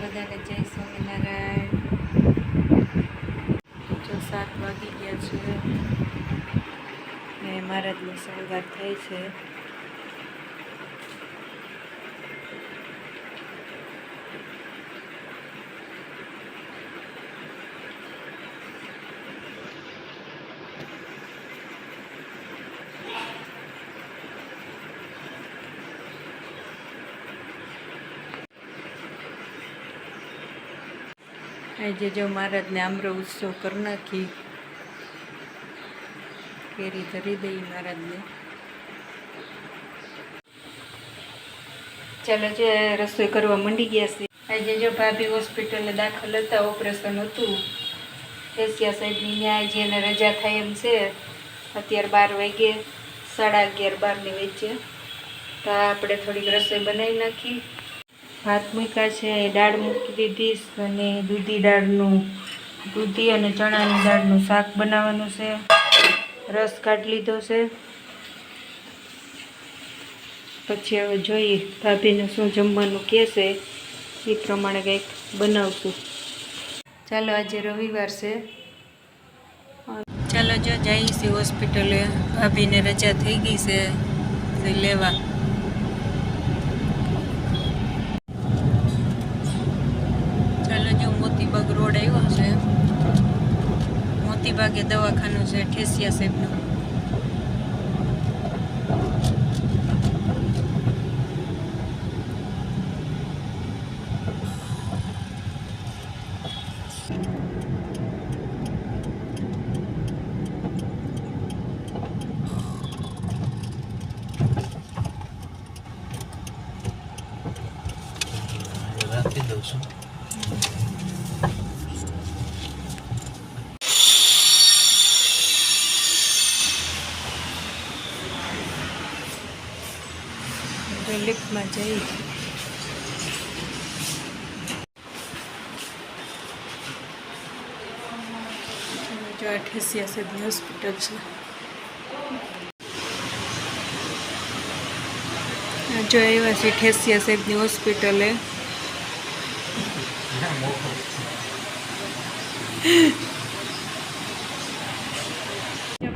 બધાને જય સ્વામિનારાયણ. જો સાત વાગી ગયા છે ને મહારાજનો શણગાર થાય છે. આજે જો મહારાજને આમરો ઉત્સવ કરી નાખી. કેરી ધરી દઈ મહારાજને. ચાલો જે રસોઈ કરવા મંડી ગયા છે. આજે જો ભાભી હોસ્પિટલે દાખલ હતા ઓપરેશન હતું. એશિયા સાહેબની ન્યાય જેને રજા થાય એમ છે. અત્યારે બાર વાગે સાડા અગિયાર બારની વચ્ચે. તો આપણે થોડીક રસોઈ બનાવી નાખી. ભાત મૂક્યા છે દાળ મૂકી દીધી અને દૂધી દાળનું, દૂધી અને ચણાની દાળનું શાક બનાવવાનું છે. રસ કાઢી લીધો છે. પછી હવે જોઈએ ભાભીને શું જમવાનું કહેશે એ પ્રમાણે કંઈક બનાવશું. ચાલો આજે રવિવાર છે. ચાલો જો છીએ હોસ્પિટલે, ભાભીને રજા થઈ ગઈ છે લેવા ચાલો જો મોતીબાગ રોડ આવ્યો છે મોતીબાગે દવાખાનું છે ઠેસિયા સાહેબનું. રાખી દઉં છું. લિફ્ટમાં જઈ જો આ ઠેસિયા સાહેબની હોસ્પિટલ છે આ જો આવ્યા છે ઠેસિયા સાહેબની હોસ્પિટલે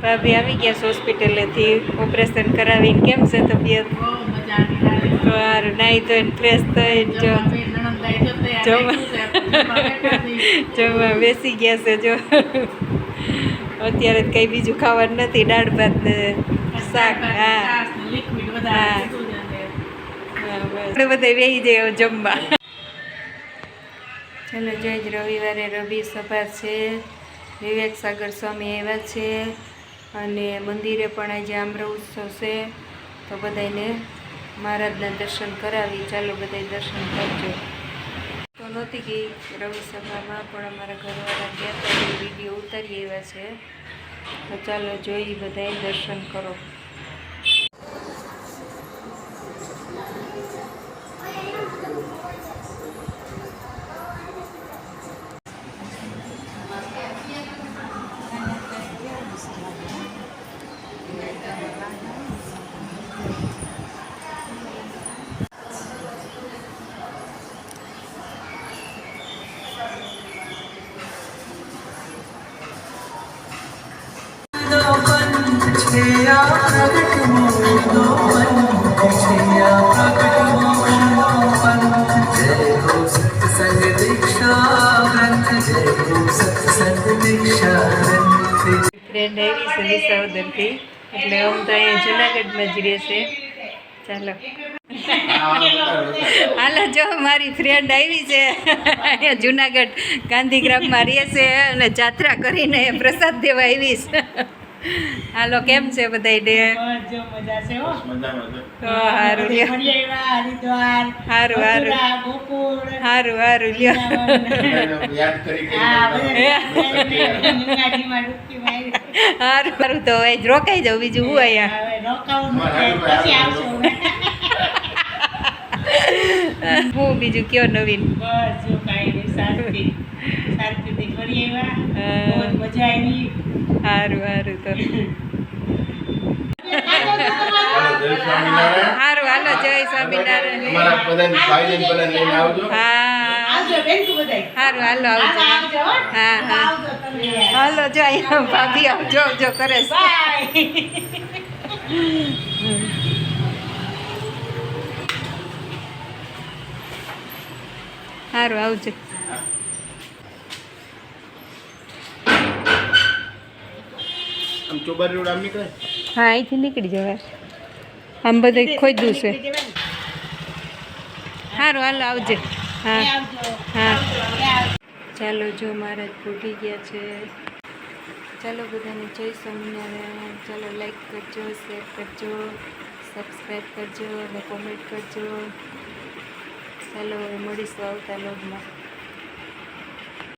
ભાભી આવી ગયા છે હોસ્પિટલેથી ઓપરેશન કરાવીને કેમ છે તબિયત? તો હારું નાઈ ધોઈને ફ્રેશ થઈને જો જમવા બેસી ગયા છે જો અત્યારે કંઈ બીજું ખાવાનું નથી દાળ ભાત ને શાક હા હા આપણે બધા વેહી જાય જમવા ચાલો જય જ રવિવારે રવિ સભા છે વિવેક સાગર સ્વામી એવા છે અને મંદિરે પણ આજે આમ્ર ઉત્સવ છે તો બધાને મહારાજના દર્શન કરાવી, ચાલો બધાય દર્શન કરજો. તો નહોતી ગઈ રવિ સભામાં, પણ અમારા ઘરવાળા ગયા હતા વીડિયો ઉતારી એવા છે. તો ચાલો જોઈ બધાય દર્શન કરો. છે એટલે આમ તો અહીંયા જુનાગઢમાં જ રહેશે ચાલો. હાલો, જો મારી ફ્રેન્ડ આવી છે. અહીંયા જુનાગઢ ગાંધીગ્રામમાં રહેશે અને જાત્રા કરીને પ્રસાદ દેવા આવીશ. હાલો કેમ છે બધાને તો સારું લ્યો. હારું સારું હારું સારું લ્યો. હારું હારું તો જ રોકાઈ જાઉં બીજું હું અહીંયા? હું બીજું કયો નવીન? સારું નહીં તો સારું હાલો જય સ્વામિનારાયણ. તું સારું હાલો આવજો. હા, હા. આવજો તમે. હાલો જો અહીંયા ભાભી આવજો આવજો કરે સારું આવજો. આમ ચોબારી રોડ આમ નીકળે? હા અહીંથી નીકળી જવાય. આમ બધે ખોદ્યું છે. સારું હાલો આવજે. હા હા. ચાલો જો મહારાજ ફૂટી ગયા છે. ચાલો બધાને જય સ્વામિનારાયણ. ચાલો લાઈક કરજો શેર કરજો સબસ્ક્રાઈબ કરજો અને કોમેન્ટ કરજો. ચાલો હવે મળીશું આવતા લોગમાં